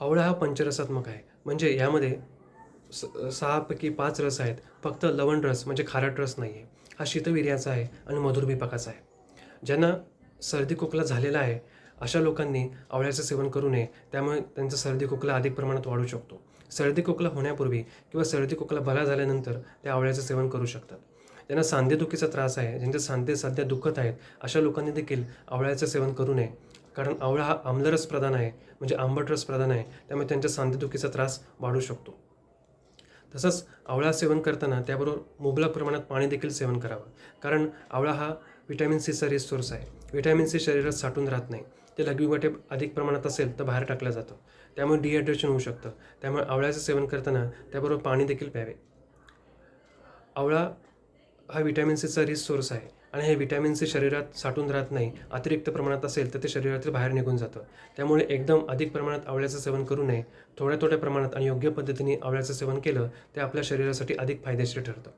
आवळा हा पंचरसात्मक आहे. म्हणजे यामध्ये स सहापैकी पाच रस आहेत. फक्त लवण रस म्हणजे खारट रस नाही आहे हा शीतवीर्याचा आहे आणि मधुर विपाकाचा आहे. ज्यांना सर्दी खोकला झालेला आहे अशा लोकांनी आवळ्याचं सेवन करू नये. त्यामुळे त्यांचा सर्दी खोकला अधिक प्रमाणात वाढू शकतो. सर्दी खोकला होण्यापूर्वी किंवा सर्दी खोकला बरा झाल्यानंतर ते आवळ्याचं सेवन करू शकतात. ज्यांना सांधेदुखीचा त्रास आहे ज्यांचे सांधे सध्या दुखत आहेत अशा लोकांनी देखील आवळ्याचं सेवन करू नये. कारण आवळा हा आम्लरस प्रधान आहे म्हणजे आंबट रस प्रधान आहे त्यामुळे त्यांच्या सांधेदुखीचा त्रास वाढू शकतो. तसंच आवळा सेवन करताना त्याबरोबर मुबलक प्रमाणात पाणी देखील सेवन करावं. कारण आवळा हा व्हिटॅमिन सीचा रिसोर्स आहे. व्हिटॅमिन सी शरीरात साठून राहत नाही. ते लघवीवाटे अधिक प्रमाणात असेल तर बाहेर टाकलं जातं. त्यामुळे डिहायड्रेशन होऊ शकतं. त्यामुळे आवळ्याचं सेवन करताना त्याबरोबर पाणी देखील प्यावे. आवळा हा व्हिटॅमिन सीचा रिच सोर्स आहे. आणि हे विटॅमिन सी शरीरात साठून राहत नाही अतिरिक्त प्रमाणात असेल तर ते शरीरातील बाहेर निघून जातं. त्यामुळे एकदम अधिक प्रमाणात आवळ्याचं सेवन करू नये. थोड्या थोड्या प्रमाणात आणि योग्य पद्धतीने आवळ्याचं सेवन केलं ते आपल्या शरीरासाठी अधिक फायदेशीर ठरतं.